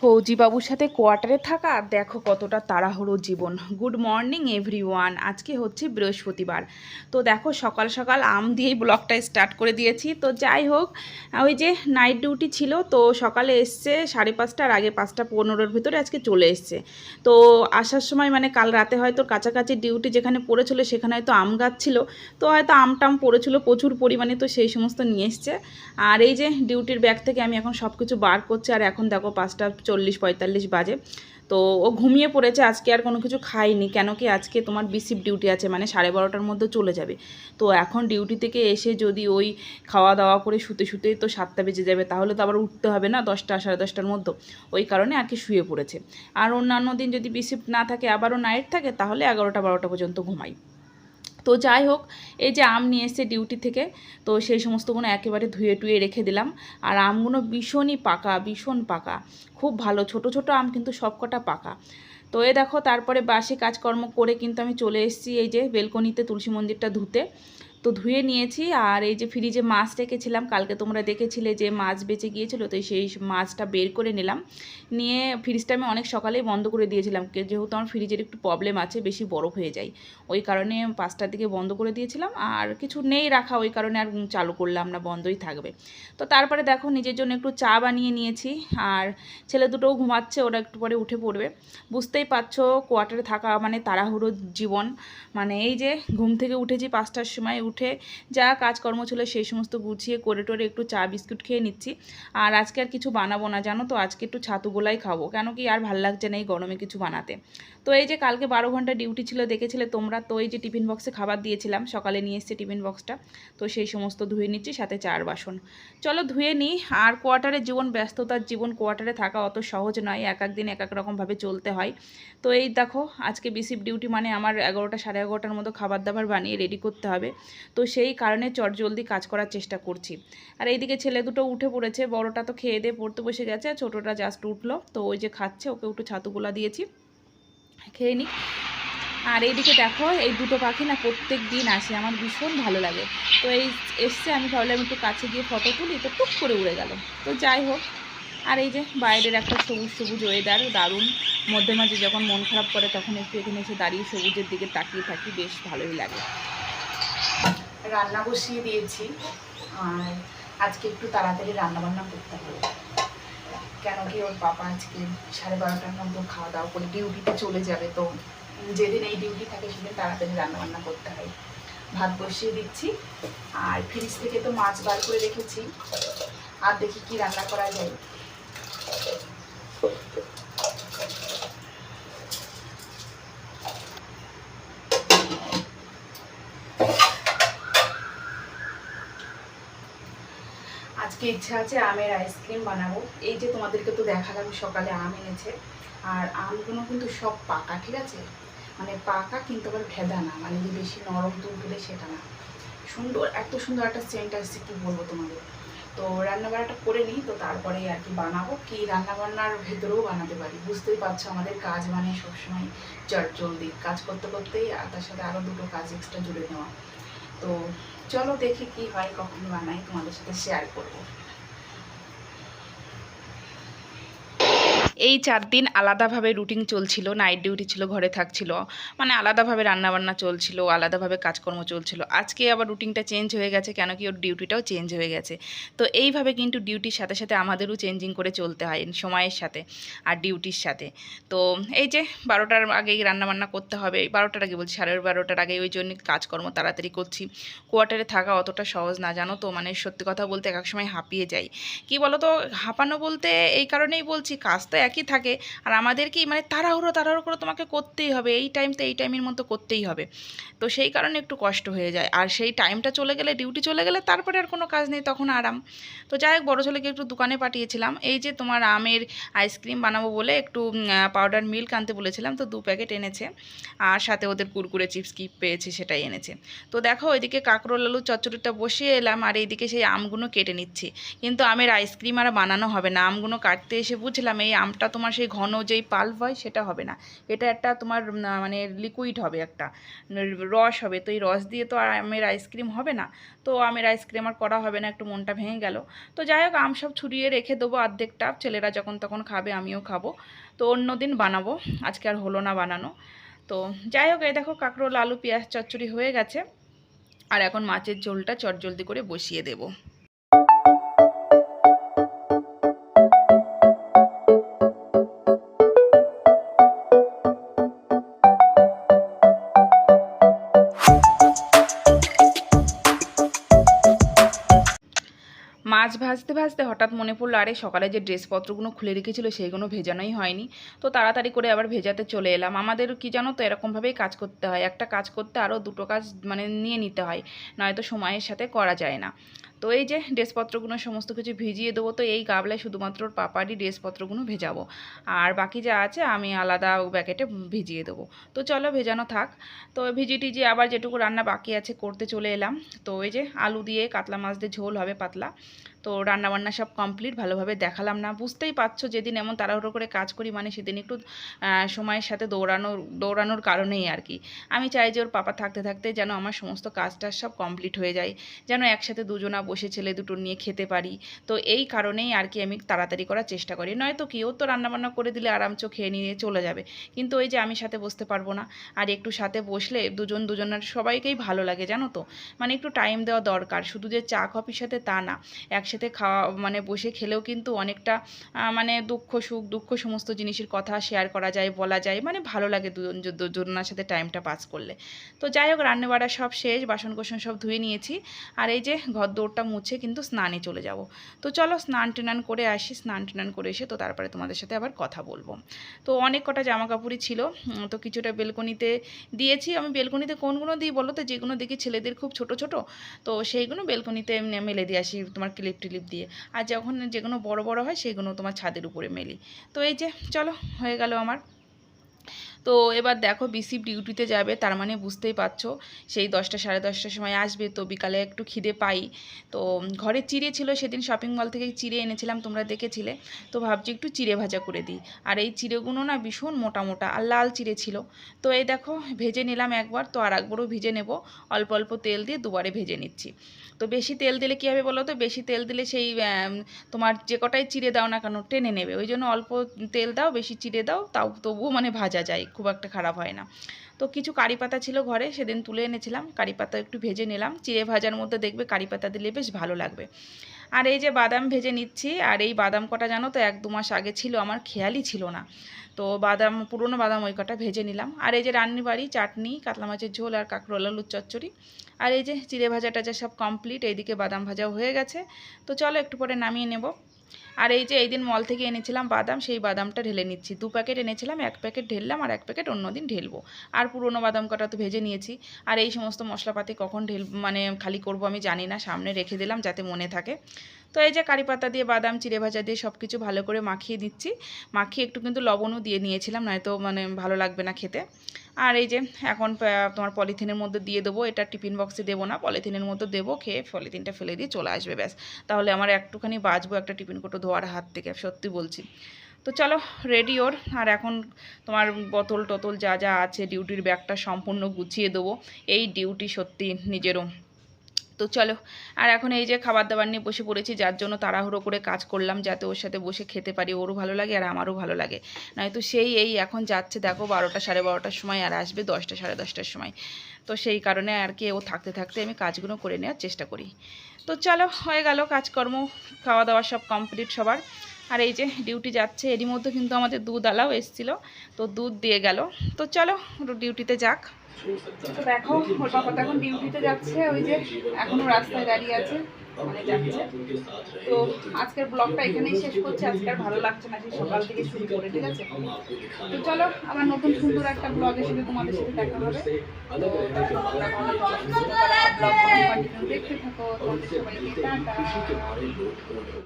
ফৌজিবাবুর সাথে কোয়ার্টারে থাকা, দেখো কতটা তাড়াহুড়ো জীবন। Good morning, everyone. আজকে হচ্ছে বৃহস্পতিবার। তো দেখো, সকাল সকাল আম দিয়েই ব্লগটা স্টার্ট করে দিয়েছি। তো যাই হোক, ওই যে নাইট ডিউটি ছিল, তো সকালে এসছে সাড়ে পাঁচটার আগে পাঁচটা পনেরোর ভিতরে আজকে চলে এসছে। তো আসার সময় মানে কাল রাতে হয়তো কাছাকাছি ডিউটি যেখানে পড়েছিল, সেখানে হয়তো আম গাছ ছিল। তো হয়তো আম টাম পড়েছিল প্রচুর পরিমাণে, তো সেই সমস্ত নিয়ে এসছে। আর এই যে ডিউটির ব্যাগ থেকে আমি এখন সব কিছু বার করছি, আর এখন দেখো পাঁচটা চল্লিশ পঁয়তাল্লিশ বাজে। তো ও ঘুমিয়ে পড়েছে, আজকে আর কোনো কিছু খাইনি কেন কি আজকে তোমার বিসিপ ডিউটি আছে মানে সাড়ে বারোটার মধ্যে চলে যাবে। তো এখন ডিউটি থেকে এসে যদি ওই খাওয়া দাওয়া করে শুতে শুতে তো সাতটা বেজে যাবে, তাহলে তো আবার উঠতে হবে না দশটা, সাড়ে দশটার মধ্যে। ওই কারণে আর কি শুয়ে পড়েছে। আর অন্যান্য দিন যদি বিসিপ না থাকে, আবারও নাইট থাকে, তাহলে এগারোটা বারোটা পর্যন্ত ঘুমাই। তো যাই হোক, এই যে আম নিয়ে এসছে ডিউটি থেকে, তো সেই সমস্তগুলো একেবারে ধুয়ে টুয়ে রেখে দিলাম। আর আমগুলো ভীষণই পাকা, ভীষণ পাকা। খুব ভালো, ছোট ছোট আম কিন্তু সবকটা পাকা। তো এ দেখো, তারপরে বাসি কাজকর্ম করে কিন্তু আমি চলে এসেছি এই যে বেলকনিতে তুলসী মন্দিরটা ধুতে। তো ধুয়ে নিয়েছি আর এই যে ফ্রিজে মাছ রেখেছিলাম, কালকে তোমরা দেখেছিলে যে মাছ বেঁচে গিয়েছিল, তো সেই মাছটা বের করে নিলাম। নিয়ে ফ্রিজটা আমি অনেক সকালেই বন্ধ করে দিয়েছিলাম যেহেতু আমার ফ্রিজের একটু প্রবলেম আছে, বেশি বরফ হয়ে যায়। ওই কারণে পাঁচটার দিকে বন্ধ করে দিয়েছিলাম আর কিছু নেই রাখা, ওই কারণে আর চালু করলাম না, বন্ধই থাকবে। তো তারপরে দেখো নিজের জন্য একটু চা বানিয়ে নিয়েছি আর ছেলে দুটোও ঘুমাচ্ছে, ওরা একটু পরে উঠে পড়বে। বুঝতেই পারছ কোয়ার্টারে থাকা মানে তাড়াহুড়ো জীবন। মানে এই যে ঘুম থেকে উঠেছি পাঁচটার সময় উঠে যা কাজকর্ম ছিল সেই সমস্ত গুছিয়ে করে টোরে একটু চা বিস্কুট খেয়ে নিচ্ছি। আর আজকে আর কিছু বানাবো না, জানো তো? আজকে একটু ছাতু গোলাই খাব, কেন কি আর ভালো লাগছে না এই গরমে কিছু বানাতে। তো এই যে কালকে বারো ঘণ্টা ডিউটি ছিল, দেখেছিলে তোমরা? তো এই যে টিফিন বক্সে খাবার দিয়েছিলাম, সকালে নিয়ে এসছে টিফিন বক্সটা। তো সেই সমস্ত ধুয়ে নিচ্ছি, সাথে চার বাসন। চলো ধুয়ে নিই, আর কোয়ার্টারের জীবন, ব্যস্ততার জীবন, কোয়ার্টারে থাকা অত সহজ নয়, এক এক দিন এক এক রকমভাবে চলতে হয়। তো এই দেখো, আজকে বিসিপ ডিউটি মানে আমার এগারোটা সাড়ে এগারোটার মতো খাবার দাবার বানিয়ে রেডি করতে হবে। তো সেই কারণে চট জলদি কাজ করার চেষ্টা করছি। আর এইদিকে ছেলে দুটো উঠে পড়েছে, বড়টা তো খেয়ে দিয়ে পড়তে বসে গেছে, আর ছোটোটা জাস্ট উঠল। তো ওই যে খাচ্ছে, ওকে একটু ছাতুগুলা দিয়েছি। খেয়ে নিই আর এইদিকে দেখো, এই দুটো পাখি না প্রত্যেক দিন আসে, আমার ভীষণ ভালো লাগে। তো এই এসছে, আমি ভাবলাম একটু কাছে গিয়ে ফটো তুলি, তো টুক করে উড়ে গেল। তো যাই হোক, আর এই যে বাইরের একটা সবুজ সবুজ ওয়েদার দারুণ। মধ্যে মাঝে যখন মন খারাপ করে, তখন একটু এখানে এসে দাঁড়িয়ে সবুজের দিকে তাকিয়ে থাকি, বেশ ভালোই লাগে। রান্না বসিয়ে দিয়েছি। আর আজকে একটু তাড়াতাড়ি রান্না বান্না করতে হবে। কেন কি ওর পাপা আজকে সাড়ে বারোটার মধ্যে খাওয়া দাওয়া করে ডিউটিতে চলে যাবে, তো যেদিন এই ডিউটি থাকে সেদিন তাড়াতাড়ি রান্না বান্না করতে হয়। ভাত বসিয়ে দিচ্ছি, আর ফ্রিজ থেকে তো মাছ বার করে রেখেছি। আর দেখি কি রান্না করা যায়। আজকে ইচ্ছা আছে আমের আইসক্রিম বানাবো। এই যে তোমাদেরকে তো দেখালাম, সকালে আম এনেছে। আর আমগুলো কিন্তু সব পাকা, ঠিক আছে? মানে পাকা কিন্তু আবার ভেদা না মানে যে বেশি নরম তুলতুলে সেটা না। সুন্দর, এত সুন্দর একটা সেন্ট আসছে, কী বলব তোমাদের? তো রান্নাবান্নাটা করে নিই, তো তারপরে আর কি বানাবো। কি রান্নাবান্নার ভেতরেও বানাতে পারি। বুঝতেই পারছ আমাদের কাজ মানে সবসময় চট জলদি কাজ করতে করতেই আর তার সাথে আরও দুটো কাজ এক্সট্রা জুড়ে নেওয়া। তো চলো দেখি কি হয় কখন বানাই তোমাদের সাথে শেয়ার করব। এই চার দিন আলাদাভাবে রুটিন চলছিল নাইট ডিউটি ছিল, ঘরে থাকছিল। মানে আলাদাভাবে রান্নাবান্না চলছিল, আলাদাভাবে কাজকর্ম চলছিল। আজকে আবার রুটিনটা চেঞ্জ হয়ে গেছে, কেন কি ওর ডিউটিটাও চেঞ্জ হয়ে গেছে। তো এইভাবে কিন্তু ডিউটির সাথে সাথে আমাদেরও চেঞ্জিং করে চলতে হয়, সময়ের সাথে আর ডিউটির সাথে। তো এই যে বারোটার আগেই রান্নাবান্না করতে হবে বারোটার আগে বলছি, সাড়ে বারোটার আগে ওই জন্য কাজকর্ম তাড়াতাড়ি করছি। কোয়ার্টারে থাকা অতটা সহজ না, জানো তো? মানে সত্যি কথা বলতে এক এক সময় হাঁপিয়ে যাই। কি বলো তো হাঁপানো বলতে এই কারণেই বলছি, কাজ তো একই থাকে। আর আমাদের কি মানে তাড়াহুড়ো তাড়াহুড়ো করে তোমাকে করতেই হবে। এই টাইম তো এই টাইমের মতো করতেই হবে। তো সেই কারণে একটু কষ্ট হয়ে যায়। আর সেই টাইমটা চলে গেলে ডিউটি চলে গেলে তারপরে আর কোনো কাজ নেই, তখন আরাম। তো যাই হোক, বড়ো ছেলেকে একটু দোকানে পাঠিয়েছিলাম। এই যে তোমার আমের আইসক্রিম বানাবো বলে একটু পাউডার মিল্ক আনতে বলেছিলাম। তো দু প্যাকেট এনেছে। আর সাথে ওদের কুরকুরে চিপস কি পেয়েছে সেটাই এনেছে। তো দেখো, ওইদিকে কাঁকরোল আলু চচ্চড়িটা বসিয়ে এলাম। আর এইদিকে সেই আমগুলো কেটে নিচ্ছি। কিন্তু আমের আইসক্রিম আর বানানো হবে না। আমগুলো কাটতে এসে বুঝলাম, এই আমটা আমটা তোমার সেই ঘন যেই পাল্প হয়, সেটা হবে না। এটা একটা তোমার মানে লিকুইড হবে একটা। রস হবে। তো এই রস দিয়ে তো আর আমের আইসক্রিম হবে না। তো আমের আইসক্রিম আর করা হবে না, একটু মনটা ভেঙে গেল। তো যাই হোক, আম সব ছুরিয়ে রেখে দেবো অর্ধেকটা ছেলেরা যখন তখন খাবে, আমিও খাব। তো অন্য দিন বানাবো। আজকে আর হলো না বানানো। তো যাই হোক, এই দেখো কাঁকরোল, আলু, পেঁয়াজ, চচ্চড়ি হয়ে গেছে। আর এখন মাছের ঝোলটা চটজলদি করে বসিয়ে দেবো। মাছ ভাজতে ভাজতে হঠাৎ মনে পড়ল, আরে সকালে যে ড্রেসপত্রগুলো খুলে রেখেছিল সেইগুলো ভেজানোই হয়নি। তো তাড়াতাড়ি করে আবার ভেজাতে চলে এলাম। আমাদের কি জানো তো এরকমভাবেই কাজ করতে হয়। একটা কাজ করতে আরও দুটো কাজ মানে নিয়ে নিতে হয়, নয়তো সময়ের সাথে করা যায় না। তো এই যে ড্রেসপত্রগুলো সমস্ত কিছু ভিজিয়ে দেবো, তো এই গাবলায় শুধুমাত্র পাপারই ড্রেসপত্রগুলো ভেজাবো। আর বাকি যা আছে আমি আলাদা প্যাকেটে ভিজিয়ে দেবো। তো চলো ভেজানো থাক। তো ভিজি টিজি আবার যেটুকু রান্না বাকি আছে করতে চলে এলাম। তো এই যে আলু দিয়ে কাতলা মাছ দিয়ে ঝোল হবে পাতলা। তো রান্নাবান্না সব কমপ্লিট ভালোভাবে দেখালাম না। বুঝতেই পারছ যেদিন এমন তাড়াহুড়ো করে কাজ করি মানে সেদিন একটু সময়ের সাথে দৌড়ানোর দৌড়ানোর কারণেই আর কি। আমি চাই যে ওর পাপা থাকতে থাকতে যেন আমার সমস্ত কাজটা সব কমপ্লিট হয়ে যায়, যেন একসাথে দুজনা বসে ছেলে দুটো নিয়ে খেতে পারি। তো এই কারণেই আর কি আমি তাড়াতাড়ি করার চেষ্টা করি। নয়তো কি, ও তো রান্নাবান্না করে দিলে আরামচো খেয়ে নিয়ে চলে যাবে। কিন্তু ওই যে আমি সাথে বসতে পারব না, আর একটু সাথে বসলে দুজন দুজনের সবাইকেই ভালো লাগে, জানো তো? মানে একটু টাইম দেওয়া দরকার। শুধু যে চা কফির সাথে তা না একসাথে খাওয়া মানে বসে খেলেও কিন্তু অনেকটা মানে দুঃখ সুখ, দুঃখ সমস্ত জিনিসের কথা শেয়ার করা যায়, বলা যায়। মানে ভালো লাগে দুজন দুজনের সাথে টাইমটা পাস করলে। তো যাই হোক, রান্নাবাড়া সব শেষ বাসন কোসন সব ধুয়ে নিয়েছি। আর এই যে ঘর দৌড়টা মুছে কিন্তু স্নানে চলে যাব। তো চলো স্নান টান করে আসি, স্নান টান করে এসে তো তারপরে তোমাদের সাথে আবার কথা বলব। তো অনেক কটা জামা কাপড়ই ছিল তো কিছুটা বেলকনিতে দিয়েছি। আমি বেলকনিতে কোনগুলো দিই বলো তো? যেগুলো দেখি ছেলেদের খুব ছোট ছোট, তো সেইগুলো বেলকনিতে মেলে দিয়ে আসি। তোমার ক্লিপ টিলিপ দিয়ে। আর যখন যেগুলো বড় বড় হয় সেগুলো তোমার ছাদের উপরে মেলি। তো এই যে, চলো, হয়ে গেল আমার। তো এবার দেখো বিসি ডিউটিতে যাবে, তার মানে বুঝতেই পারছ, সেই দশটা সাড়ে দশটার সময় আসবে, তো বিকালে একটু খিদে পাই। তো ঘরে চিড়ে ছিল, সেদিন শপিং মল থেকে চিড়ে এনেছিলাম, তোমরা দেখেছিলে। তো ভাবছি একটু চিড়ে ভাজা করে দিই। আর এই চিড়েগুলো না ভীষণ মোটা মোটা, আর লাল চিড়ে ছিল। তো এই দেখো, ভেজে নিলাম একবার, তো আর একবারও ভেজে নেব। অল্প অল্প তেল দিয়ে দুবারে ভেজে নিচ্ছি। তো বেশি তেল দিলে কী হবে বলো তো? বেশি তেল দিলে সেই তোমার যে কটাই চিড়ে দাও না কেন, টেনে নেবে। ওই জন্য অল্প তেল দাও, বেশি চিড়ে দাও, তাও তবুও মানে ভাজা যায়। খুব একটা খারাপ হয় না। তো কিছু কারি পাতা ছিল ঘরে, সেদিন তুলে এনেছিলাম। কারি পাতা একটু ভেজে নিলাম। চিড়ে ভাজার মধ্যে দেখবে কারি পাতা দিলে বেশ ভালো লাগবে। আর এই যে বাদাম ভেজে নিচ্ছি, আর এই বাদাম কটা জানো তো, এক দু মাস আগে ছিল, আমার খেয়ালই ছিল না। তো বাদাম, পুরনো বাদাম ওই কটা ভেজে নিলাম। আর এই যে রান্নি বাড়ি, চাটনি, কাতলা মাছের ঝোল আর কাঁকরোল, আলুর চচ্চড়ি। আর এই যে চিড়ে ভাজা টাজা সব কমপ্লিট এইদিকে বাদাম ভাজাও হয়ে গেছে। তো চলো একটু পরে নামিয়ে নেব। আর এই যে এই দিন মল থেকে এনেছিলাম বাদাম, সেই বাদামটা ঢেলে নিচ্ছি। দু প্যাকেট এনেছিলাম, এক প্যাকেট ঢেললাম আর এক প্যাকেট অন্য দিন ঢেলবো। আর পুরনো বাদাম কটা তো ভেজে নিয়েছি। আর এই সমস্ত মশলাপাতি কখন ঢেল মানে খালি করব আমি জানি না, সামনে রেখে দিলাম যাতে মনে থাকে। তো এই যে কারি পাতা দিয়ে বাদাম, চিড়ে ভাজা দিয়ে সব কিছু ভালো করে মাখিয়ে দিচ্ছি। মাখিয়ে একটু কিন্তু লবণও দিয়ে নিয়েছিলাম, নয়তো মানে ভালো লাগবে না খেতে। আর এই যে এখন তোমার পলিথিনের মধ্যে দিয়ে দেবো, এটা টিফিন বক্সে দেবো না, পলিথিনের মধ্যে দেবো, খেয়ে পলিথিনটা ফেলে দিয়ে চলে আসবে, ব্যাস। তাহলে আমার একটুখানি বাঁচবো একটা টিফিন কোটো ধোয়ার হাত থেকে, সত্যি বলছি। তো চলো রেডি ওর। আর এখন তোমার বোতল টোতল যা যা আছে ডিউটির ব্যাগটা সম্পূর্ণ গুছিয়ে দেবো। এই ডিউটি সত্যি নিজেরও। তো চলো। আর এখন এই যে খাবার দাবার নিয়ে বসে পড়েছি, যার জন্য তাড়াহুড়ো করে কাজ করলাম যাতে ওর সাথে বসে খেতে পারি, ওরও ভালো লাগে আর আমারও ভালো লাগে। নয়তো সেই এই এখন যাচ্ছে, দেখো বারোটা সাড়ে বারোটার সময় আর আসবে দশটা সাড়ে দশটার সময়। তো সেই কারণে আর কি ও থাকতে থাকতে আমি কাজগুলো করে নেওয়ার চেষ্টা করি। তো চলো, হয়ে গেল কাজকর্ম, খাওয়া দাওয়া সব কমপ্লিট সবার। আর এই যে ডিউটি যাচ্ছে, এরই মধ্যে কিন্তু আমাদের দুধ আলাও এসেছিল, তো দুধ দিয়ে গেল। তো চলো ডিউটিতে যাক। তো দেখো, ওর বাবা এখন ডিউটিতে যাচ্ছে, ওই যে এখনও রাস্তায় দাঁড়িয়ে আছে মানে যাচ্ছে। তো আজকের ব্লগটা এখানেই শেষ করছি, আজকে ভালো লাগছে না সকাল থেকে শুরু করে, ঠিক আছে? তো চলো আমার নতুন সুন্দর একটা ব্লগ হিসেবে তোমাদের সাথে দেখা হবে। দেখতে থাকো, তোমাদের সবাইকে